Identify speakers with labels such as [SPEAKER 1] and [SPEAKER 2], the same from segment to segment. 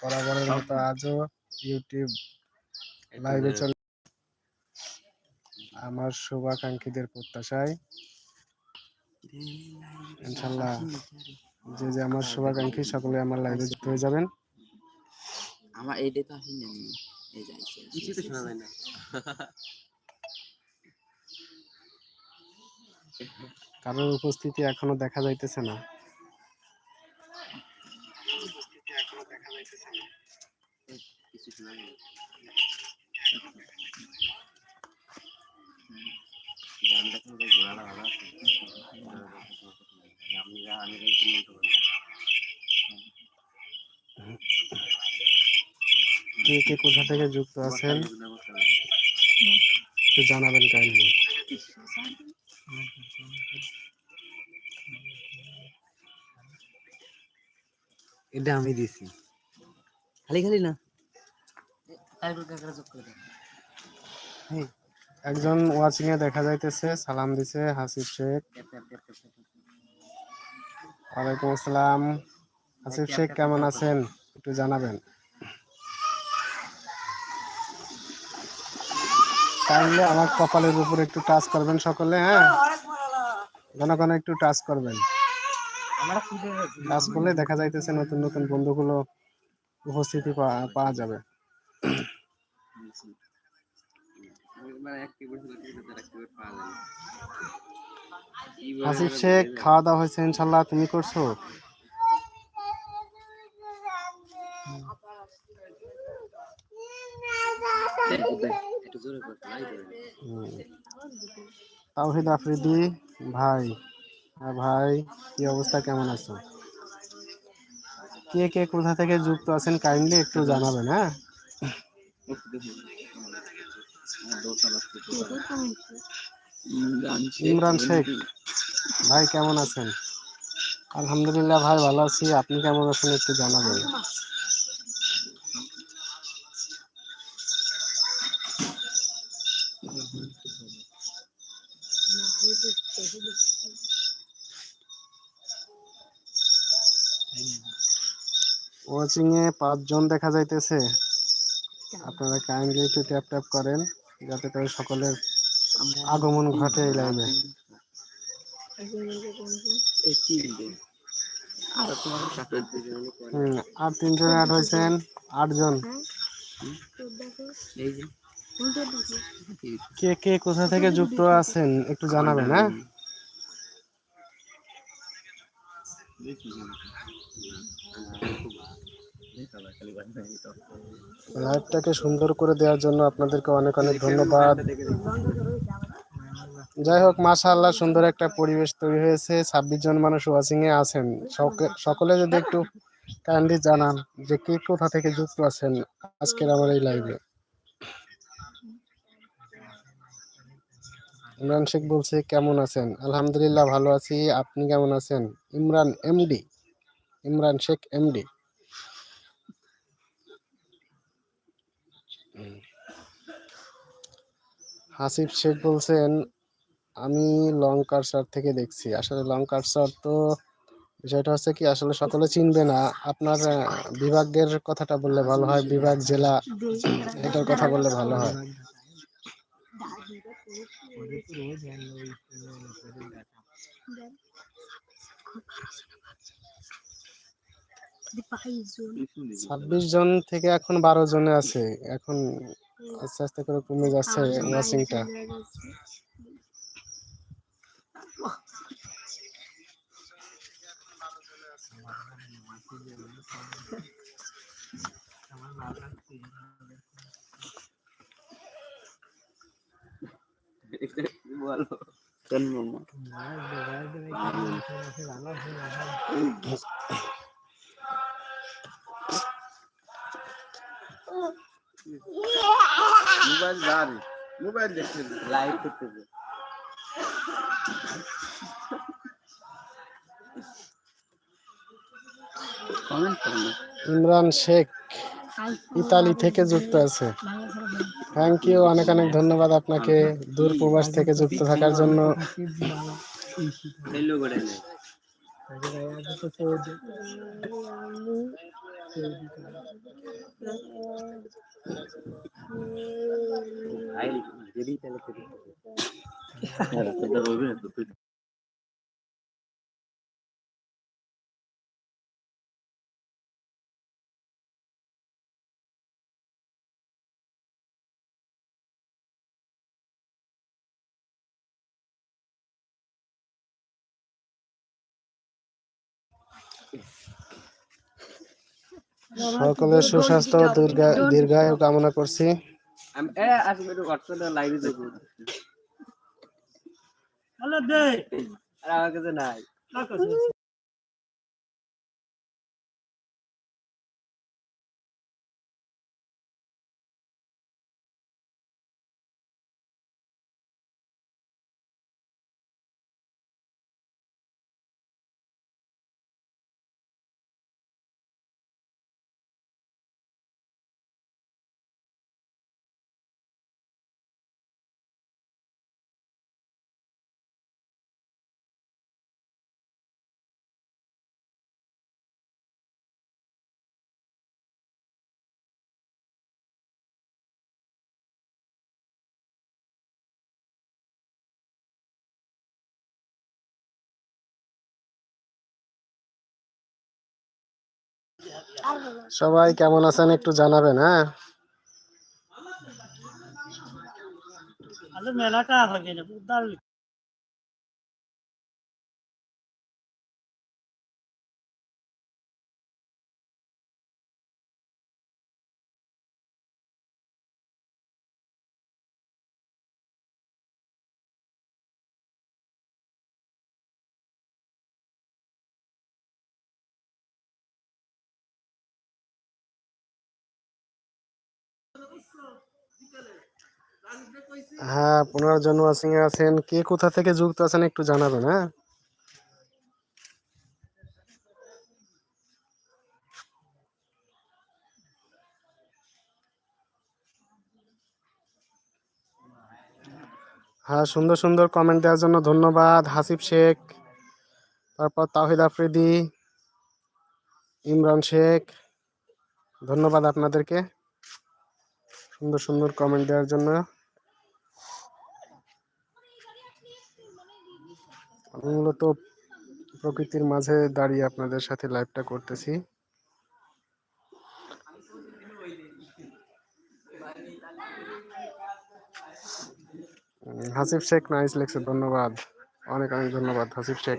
[SPEAKER 1] বরাবরের মতো আজও ইউটিউব লাইভে চলে। আমার শুভাকাঙ্ক্ষীদের প্রত্যাশায়। ইনশাল্লাহ যে যে আমার শুভাকাঙ্ক্ষী সকলে আমার লাইভে যুক্ত হয়ে যাবেন।
[SPEAKER 2] আমার এইটা তো আসেনি আমি। এই যাইছে
[SPEAKER 3] কিছু তো শোনা যায় না।
[SPEAKER 1] কারোর উপস্থিতি এখনও দেখা যাইতেছে না
[SPEAKER 3] কিছু শোনা যায় না গান দেখুন ভাই ঘোড়াটা ভালো আছে আপনি যা আমি
[SPEAKER 1] কে কোথা থেকে যুক্ত আছেন? একটু জানাবেন কাইন্ডলি
[SPEAKER 3] এটা আমি দিছি। খালি খালি না?
[SPEAKER 1] একজন ওয়াচিং এ দেখা যাইতেছে সালাম দিছে হাসিব শেখ। ওয়ালাইকুম আসসালাম। হাসিব শেখ কেমন আছেন? একটু জানাবেন। তাহলে আমার কপালের উপর একটু টাচ করবেন সকলে হ্যাঁ? ঘন ঘন একটু টাচ করবেন। টাচ করলে দেখা যাইতেছে নতুন নতুন বন্ধুগুলো উপস্থিতি পাওয়া পাওয়া যাবে। হাসিব শেখ খাওয়া দাওয়া হয়েছে ইনশাল্লাহ তুমি করছ। তাওহিদ আফ্রিদি ভাই হ্যাঁ ভাই কি অবস্থা কেমন আছো? কে কে কোথা থেকে যুক্ত আছেন কাইন্ডলি একটু জানাবেন হ্যাঁ? ইমরান শেখ, ভাই কেমন আছেন? আলহামদুলিল্লাহ ভাই ভালো আছি। আপনি কেমন আছেন একটু জানাবেন। ওয়াচিং এ পাঁচজন দেখা যাইতেছে। আপনারা কাইন্ডলি একটু ট্যাপ ট্যাপ করেন, যাতে করে সকলের আগমন ঘটে এই হুম, আর তিনজন অ্যাড হয়েছেন, আটজন। কে কে কোথা থেকে যুক্ত আছেন, একটু জানাবেন হ্যাঁ? লাইভটাকে সুন্দর করে দেওয়ার জন্য আপনাদেরকে অনেক অনেক ধন্যবাদ। যাই হোক, মাশাআল্লাহ, সুন্দর একটা পরিবেশ তৈরি হয়েছে। ছাব্বিশ জন মানুষ ওয়াচিং এ আছেন। সক- সকলে যদি একটু কাইন্ডলি জানান যে কে কোথা থেকে যুক্ত আছেন আজকের আমার এই লাইভে ইমরান শেখ বলছে, কেমন আছেন? আলহামদুলিল্লাহ, ভালো আছি। আপনি কেমন আছেন? ইমরান এমডি। ইমরান শেখ এমডি। হাসিব শেখ বলছেন আমি লং কারসার থেকে দেখছি। আসলে লং কারসার তো বিষয়টা হচ্ছে কি আসলে সকলে চিনবে না। আপনার বিভাগের কথাটা বললে ভালো হয় বিভাগ জেলা এটার কথা বললে ভালো হয়। ছাব্বিশ জন থেকে এখন বারো জনে আছে। এখন আস্তে আস্তে করে কমে যাচ্ছে ওয়াচিংটা
[SPEAKER 2] বলো কেন মামা
[SPEAKER 3] মোবাইল মোবাইল দেখতে
[SPEAKER 2] লাইভ করতেছে
[SPEAKER 1] ইমরান শেখ ইতালি থেকে যুক্ত আছে। থ্যাংক ইউ অনেক অনেক ধন্যবাদ আপনাকে দূর প্রবাস থেকে যুক্ত থাকার জন্য।
[SPEAKER 3] Ahí, ele ahí,
[SPEAKER 2] ahí, ahí, ahí,
[SPEAKER 1] ahí. Ahora, estoy devolviendo, estoy... সকলের সুস্বাস্থ্য দীর্ঘায়ু কামনা করছি।
[SPEAKER 2] এ আসবে একটু হোয়াটসঅ্যাপে লাইভে দেখব
[SPEAKER 4] দে।
[SPEAKER 2] আর আমার কাছে নাই।
[SPEAKER 1] সবাই কেমন আছেন একটু জানাবেন হ্যাঁ?
[SPEAKER 4] মেলাটা হবে
[SPEAKER 1] হ্যাঁ পুনর্জন্ম সিং আছেন। কে কোথা থেকে যুক্ত আছেন একটু জানাবেন হ্যাঁ? হ্যাঁ সুন্দর সুন্দর কমেন্ট দেওয়ার জন্য ধন্যবাদ। হাসিব শেখ, তারপর তাহিদ আফ্রিদি, ইমরান শেখ, ধন্যবাদ আপনাদেরকে। সুন্দর সুন্দর কমেন্ট দেওয়ার জন্য। মূলত প্রকৃতির মাঝে দাঁড়িয়ে আপনাদের সাথে লাইভটা করতেছি। হাসিফ শেখ, নাইস লেখছে ধন্যবাদ। অনেক অনেক ধন্যবাদ, হাসিফ শেখ।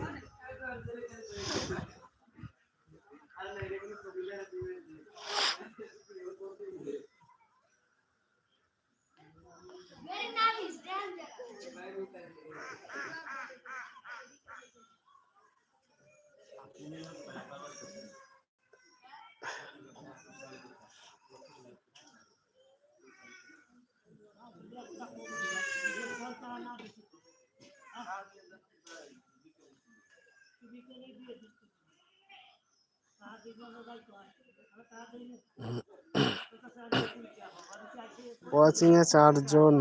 [SPEAKER 1] ওয়াচিং এ চারজন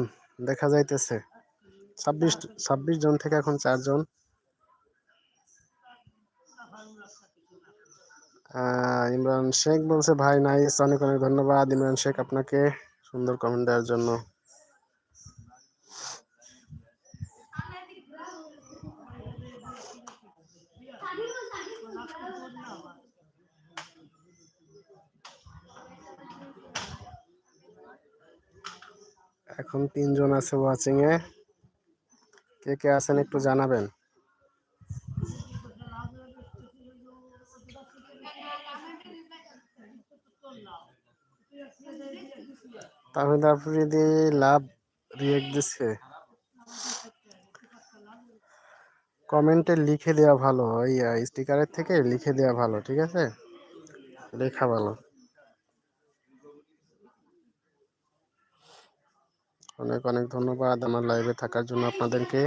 [SPEAKER 1] দেখা যাইতেছে। ছাব্বিশ ছাব্বিশ জন থেকে এখন চারজন। ইমরান শেখ বলছে, ভাই নাইস অনেক অনেক ধন্যবাদ। ইমরান শেখ, আপনাকে সুন্দর কমেন্ট দেওয়ার জন্য। এখন তিনজন আছে ওয়াচিং এ। কে কে আছেন একটু জানাবেন? আফ্রিদি লাভ রিয়েক্ট দিচ্ছে। কমেন্টে লিখে দেওয়া ভালো ওই স্টিকারের থেকে লিখে দেওয়া ভালো, ঠিক আছে? লেখা ভালো। অনেক অনেক ধন্যবাদ আমার লাইভে থাকার জন্য আপনাদেরকে।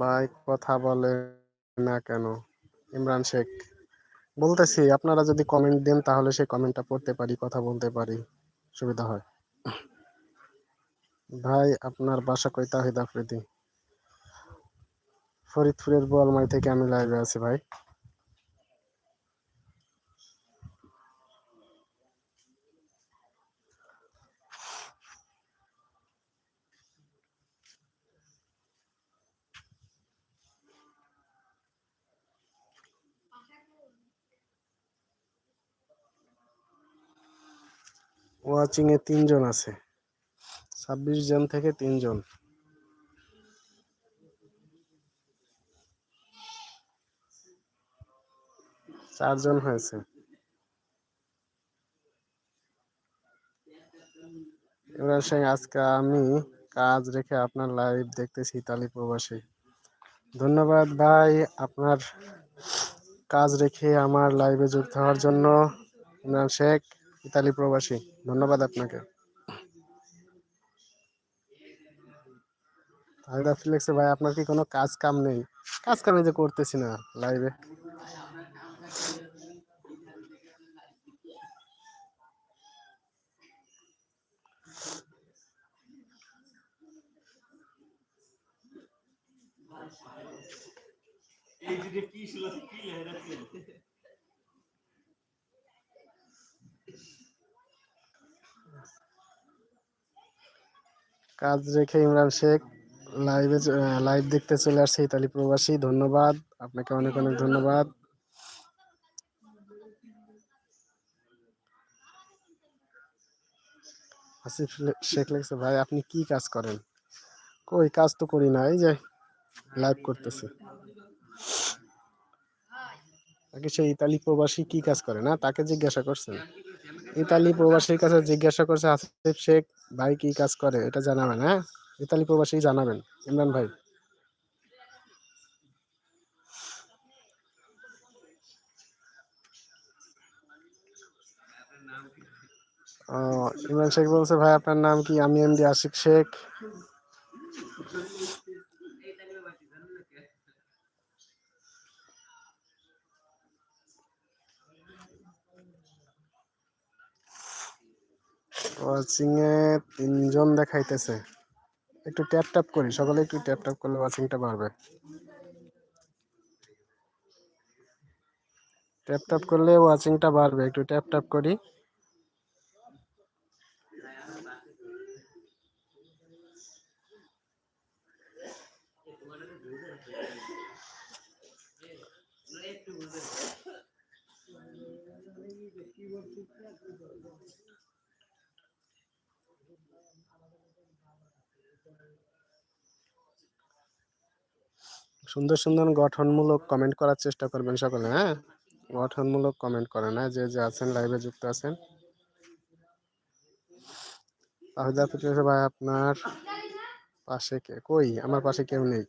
[SPEAKER 1] ভাই, কথা বলে না কেন? ইমরান শেখ, বলতেছি, আপনারা যদি কমেন্ট দেন তাহলে সেই কমেন্টটা পড়তে পারি, কথা বলতে পারি। সুবিধা হয়। ভাই, আপনার বাসা কই তাহিদ আফ্রিদি। ফরিদপুরের বোয়ালমাই থেকে আমি লাইভে আছি ভাই। ওয়াচিং এ তিনজন আছে। ছাব্বিশ জন থেকে তিনজন। চারজন হয়েছে। এবার সেই আজকে আমি কাজ রেখে আপনার লাইভ দেখতেছি ইতালি প্রবাসী। ধন্যবাদ ভাই, আপনার কাজ রেখে আমার লাইভে যুক্ত হওয়ার জন্য। ইমরান শেখ, ইতালি প্রবাসী, ধন্যবাদ আপনাকে। ভাই, আপনার কি কোনো কাজ কাম নেই? কাজ কাম যে করতেছি না লাইভে কাজ রেখে ইমরান শেখ লাইভে লাইভ দেখতে চলে আসছে ইতালি প্রবাসী, ধন্যবাদ। আপনাকে অনেক অনেক ধন্যবাদ। শেখ লেগেছে, ভাই, আপনি কি কাজ করেন? কই, কাজ তো করি না, এই যে লাইভ করতেছে। তাকে সে ইতালি প্রবাসী কি কাজ করে, না? তাকে জিজ্ঞাসা করছেন ইতালি প্রবাসীর কাছে জিজ্ঞাসা করছে, আসিফ শেখ, ভাই কি কাজ করে? এটা জানাবেন হ্যাঁ? ইতালি প্রবাসী জানাবেন। ইমরান ভাই ইমরান শেখ বলছে, ভাই, আপনার নাম কি? আমি এমডি আশিক শেখ। ওয়াচিং এ তিনজন দেখাইতেছে। একটু ট্যাপ ট্যাপ করি, সকলে একটু ট্যাপ ট্যাপ করলে ওয়াচিংটা বাড়বে। ট্যাপ ট্যাপ করলে ওয়াচিংটা বাড়বে, একটু ট্যাপ ট্যাপ করি। সুন্দর সুন্দর গঠনমূলক কমেন্ট করার চেষ্টা করবেন সকলে হ্যাঁ? গঠনমূলক কমেন্ট করেন হ্যাঁ? যে যে আছেন লাইভে যুক্ত আছেন। ভাই, আপনার পাশে কে? কই? আমার পাশে কেউ নেই।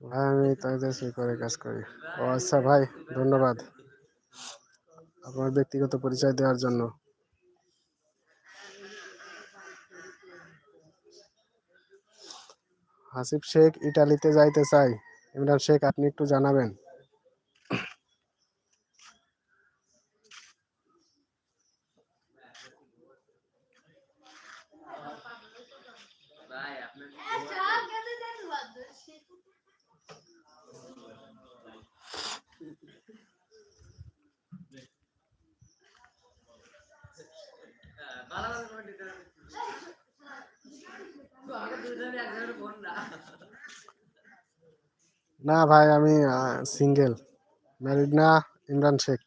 [SPEAKER 1] ভাই, আমি সই করে কাজ করি। ও আচ্ছা ভাই, ধন্যবাদ। আপনার ব্যক্তিগত পরিচয় দেওয়ার জন্য। হাসিব শেখ ইটালিতে যাইতে চাই। ইমরান শেখ আপনি একটু জানাবেন। না ভাই আমি সিঙ্গেল ম্যারিড না ইমরান শেখ।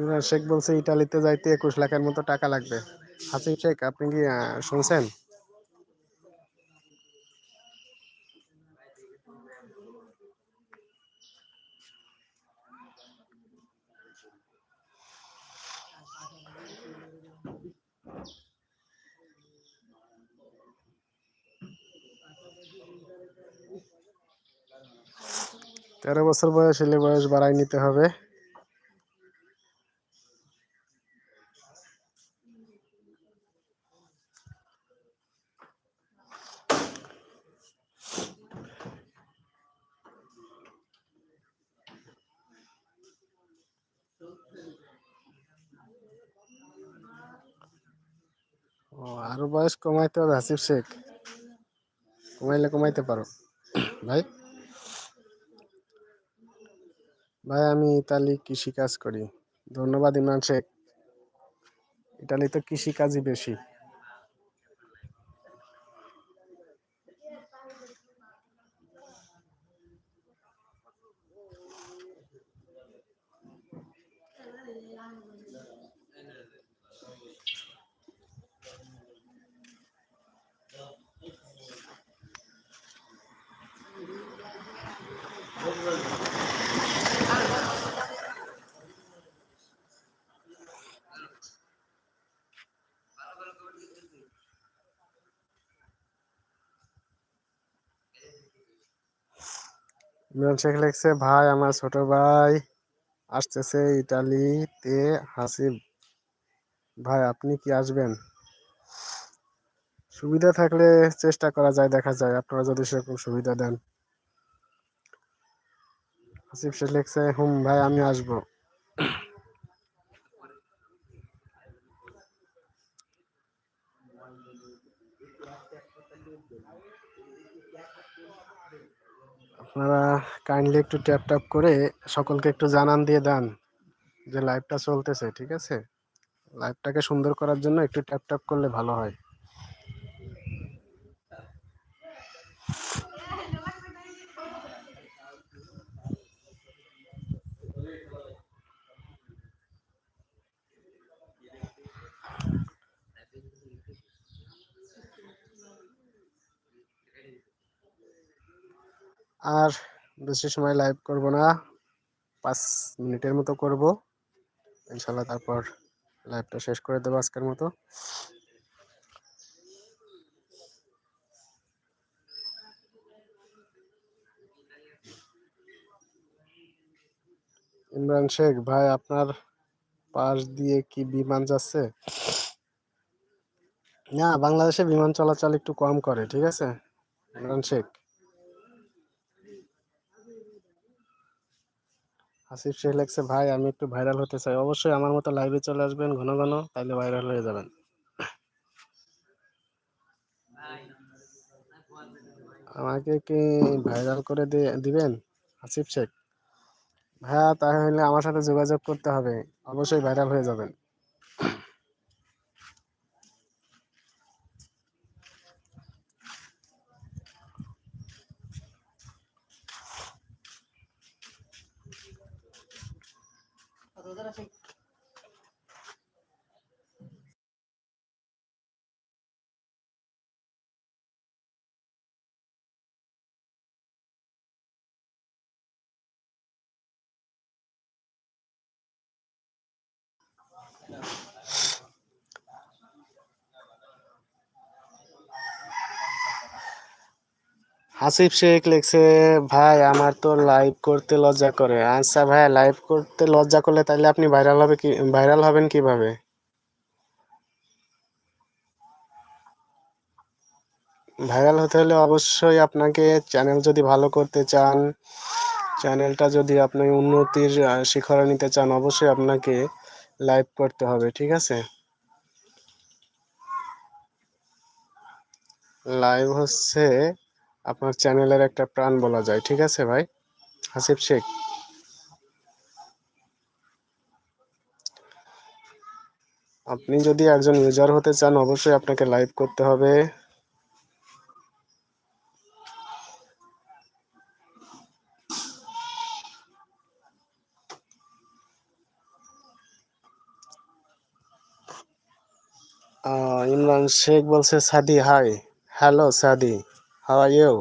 [SPEAKER 1] ইমরান শেখ বলছে ইটালিতে যাইতে একুশ লাখের মতো টাকা লাগবে। হাসিম শেখ, আপনি কি শুনছেন? তেরো বছর বয়স হলে বয়স বাড়াই নিতে হবে। কমাইতে হবে হাসিফ শেখ। কমাইলে কমাইতে পারো। ভাই? ভাই, আমি ইতালি কৃষি কাজ করি। ধন্যবাদ, ইমরান শেখ। ইতালিতে কৃষি কাজই বেশি। ইমরান শেখ লিখছে, ভাই, আমার ছোট ভাই আসতেছে ইটালিতে হাসিব। ভাই, আপনি কি আসবেন? সুবিধা থাকলে চেষ্টা করা যায়, দেখা যায়। আপনারা যদি সেরকম সুবিধা দেন। হাসিব শেখ লিখছে, হুম, ভাই, আমি আসব। আপনারা কাইন্ডলি একটু ট্যাপ ট্যাপ করে সকলকে একটু জানান দিয়ে দেন যে লাইভটা চলতেছে, ঠিক আছে? লাইভটাকে সুন্দর করার জন্য একটু ট্যাপ ট্যাপ করলে ভালো হয়। আর বেশি সময় লাইভ করব না। পাঁচ মিনিটের মতো করব। ইনশাল্লাহ তারপর লাইভটা শেষ করে দেবো আজকের মতো। ইমরান শেখ, ভাই, আপনার পাশ দিয়ে কি বিমান যাচ্ছে? না, বাংলাদেশে বিমান চলাচল একটু কম করে, ঠিক আছে? ইমরান শেখ। আসিফ শেখ লাগছে ভাই, আমি একটু ভাইরাল হতে চাই। অবশ্যই আমার মতো লাইভে চলে আসবেন, ঘন ঘন, তাইলে ভাইরাল হয়ে যাবেন। আমাকে কি ভাইরাল করে দিবেন? আসিফ শেখ। ভাইয়া, তাহলে আমার সাথে যোগাযোগ করতে হবে। অবশ্যই ভাইরাল হয়ে যাবেন। হাসিফ শেখ লিখছে, ভাই, আমার তো লাইভ করতে লজ্জা করে। আচ্ছা ভাই লাইভ করতে লজ্জা করলে তাহলে আপনি ভাইরাল হবে কি ভাইরাল হবেন কীভাবে? ভাইরাল হতে হলে অবশ্যই আপনাকে চ্যানেল যদি ভালো করতে চান চ্যানেলটা যদি আপনি উন্নতির শিখরে নিতে চান, অবশ্যই আপনাকে লাইভ করতে হবে, ঠিক আছে? লাইভ হচ্ছে আপনার চ্যানেলের একটা প্রাণ বলা যায়, ঠিক আছে ভাই? হাসিফ শেখ। আপনি যদি একজন ইউজার হতে চান, অবশ্যই আপনাকে লাইভ করতে হবে। ইমরান শেখ বলছে Sadi hi hello Sadi. How you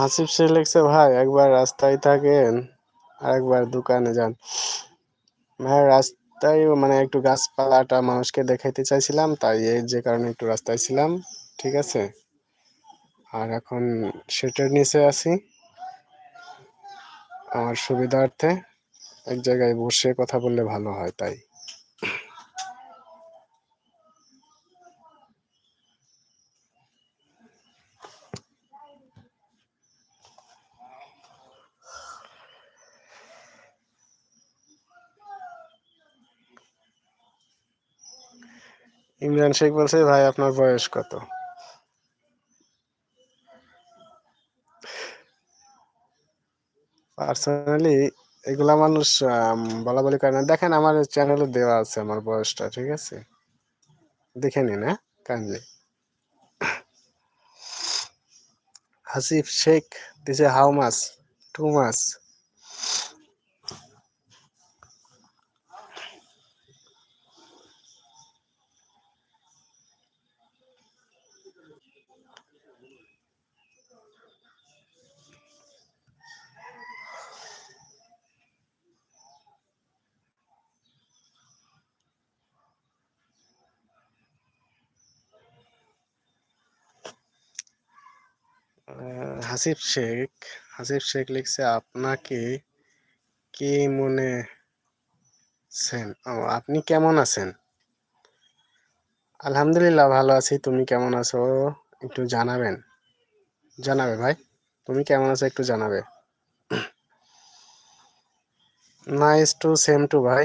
[SPEAKER 1] Hasib সে লিখছে, ভাই, একবার রাস্তায় থাকেন আর একবার দোকানে যান। ভাই, রাস্তায় মানে একটু গাছপালাটা মানুষকে দেখাইতে চাইছিলাম, তাই এই যে কারণে একটু রাস্তায় ছিলাম, ঠিক আছে? আর এখন সেটার নিচে আছি, আমার সুবিধার্থে এক জায়গায় বসে কথা বললে ভালো হয়, তাই। ইমরান শেখ বলছে, ভাই, আপনার বয়স কত? পার্সোনালি এগুলা মানুষ বলা বলি করে না। দেখেন, আমার চ্যানেলে দেওয়া আছে আমার বয়সটা, ঠিক আছে? দেখে নিন হ্যাঁ কাইন্ডলি হাসিফ শেখ দিছে how much to much Hasif Sheikh Hasif Sheikh লিখছে, আপনাকে কি মনে আছেন আপনি কেমন আছেন? আলহামদুলিল্লাহ, ভালো আছি। তুমি কেমন আছো? একটু জানাবেন। জানাবে ভাই। তুমি কেমন আছো একটু জানাবে। নাইস টু সেম টু ভাই।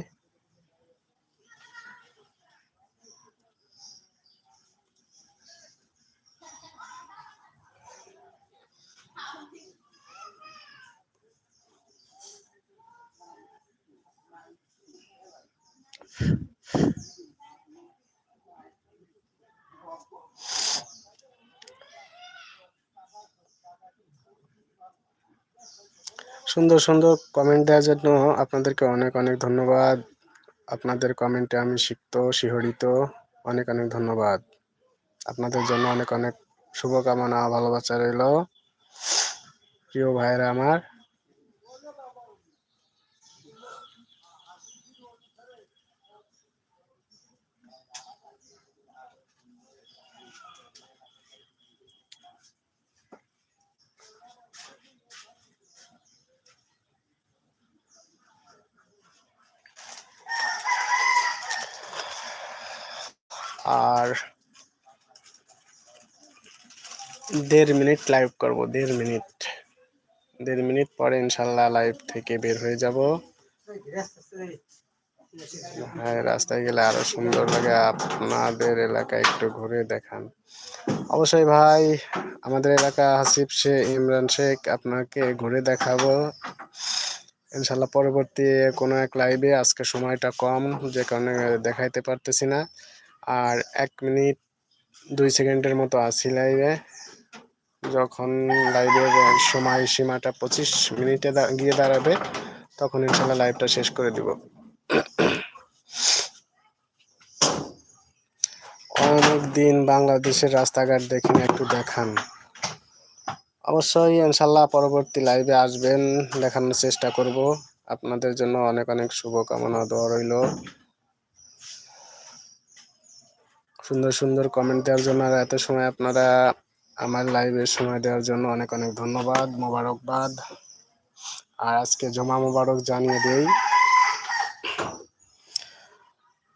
[SPEAKER 1] সুন্দর সুন্দর কমেন্ট দেওয়ার জন্য আপনাদেরকে অনেক অনেক ধন্যবাদ। আপনাদের কমেন্টে আমি সিক্ত, শিহরিত, অনেক অনেক ধন্যবাদ। আপনাদের জন্য অনেক অনেক শুভকামনা, ভালোবাসা রইল। প্রিয় ভাইরা আমার আর দেড় মিনিট লাইভ করব, দেড় মিনিট। দেড় মিনিট পরে ইনশাল্লাহ লাইভ থেকে বের হয়ে যাব। হ্যাঁ রাস্তায় গেলে আরও সুন্দর লাগে। আপনাদের এলাকা একটু ঘুরে দেখান। অবশ্যই ভাই, আমাদের এলাকা হাসিব শে ইমরান শেখ, আপনাকে ঘুরে দেখাবো। ইনশাল্লাহ পরবর্তী কোনো এক লাইভে আজকে সময়টা কম, যে কারণে দেখাইতে পারতেছি না। আর এক মিনিট, দুই সেকেন্ডের মতো আছি লাইভে যখন লাইভের সময় সীমাটা পঁচিশ মিনিটে গিয়ে দাঁড়াবে, তখন ইনশাল্লাহ লাইভটা শেষ করে দিব। অনেক দিন বাংলাদেশের রাস্তাঘাট দেখিনি, একটু দেখান। অবশ্যই ইনশাল্লাহ পরবর্তী লাইভে আসবেন, দেখানোর চেষ্টা করব। আপনাদের জন্য অনেক অনেক শুভকামনা দেওয়া রইল। সুন্দর সুন্দর কমেন্ট দেওয়ার জন্য আর এত সময় আপনারা আমার লাইভে সময় দেওয়ার জন্য অনেক অনেক ধন্যবাদ, মোবারকবাদ। আর আজকে জমা মোবারক জানিয়ে দেই,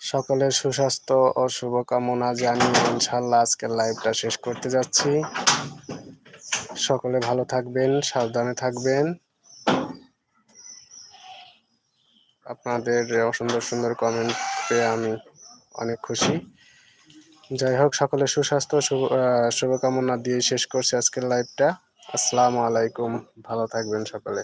[SPEAKER 1] সকলের সুস্বাস্থ্য ও শুভকামনা জানিয়ে ইনশাল্লাহ আজকের লাইভটা শেষ করতে যাচ্ছি। সকলে ভালো থাকবেন, সাবধানে থাকবেন। আপনাদের সুন্দর সুন্দর কমেন্ট পেয়ে আমি অনেক খুশি। যাই হোক সকলে সুস্বাস্থ্য, শুভ শুভকামনা দিয়ে শেষ করছি আজকের লাইভটা আসসালামু আলাইকুম। ভালো থাকবেন সকলে।